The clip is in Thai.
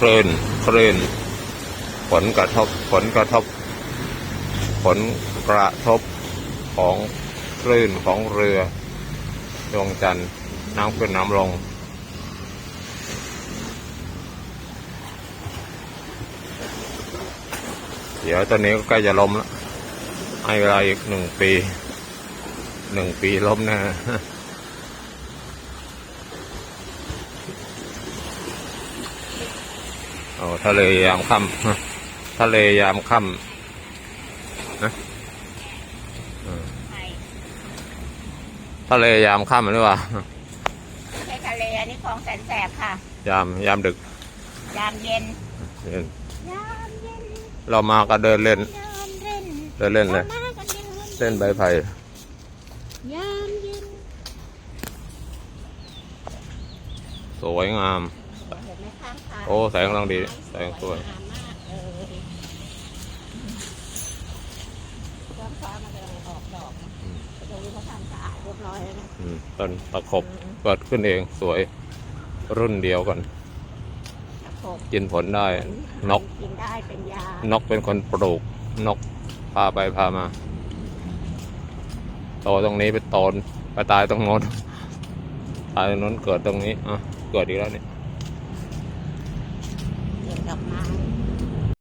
คลื่นคลื่น ผลกระทบผลกระทบ ผลกระทบของคลื่นของเรือดวงจันทร์น้ำขึ้นน้ำลง เดี๋ยวตอนนี้ก็ใกล้จะล้มแล้วให้เวลาอีกหนึ่งปีหนึ่งปีล้มแนะ โอ้ทะเลยามค่ำทะเลยามค่ำนะอืมทะเลยามค่ำหรือเปล่าไม่ใช่ทะเลอันนี้คลองแสนแสบค่ะ ยามยามดึก ยามเย็นเดินยามเย็นเรามาก็เดินเล่น ยามเล่นเดินเล่นเลยมากันเดินเล่นใบไผ่ยามเย็น สวยงาม เห็นไหมข้างทางโอ้แสงกำลังดีแสงสวย งามมากเลยท้องฟ้ามันกำลังออกดอกนะอืมตรงนี้เขาทำสะอาดเรียบร้อยแล้วนะอืมต้นตะขบเกิดขึ้นเองสวยรุ่นเดียวกัน ตะขบกินผลได้ นก กินได้เป็นยานกเป็นคนปลูก นกพาไปพามาโตตรงนี้ไปโตนไปตายตรงโน้นตายตรงโน้นเกิดตรงนี้อะเกิดอีกแล้วเนี่ยเกี่ยว ดอกไม้อ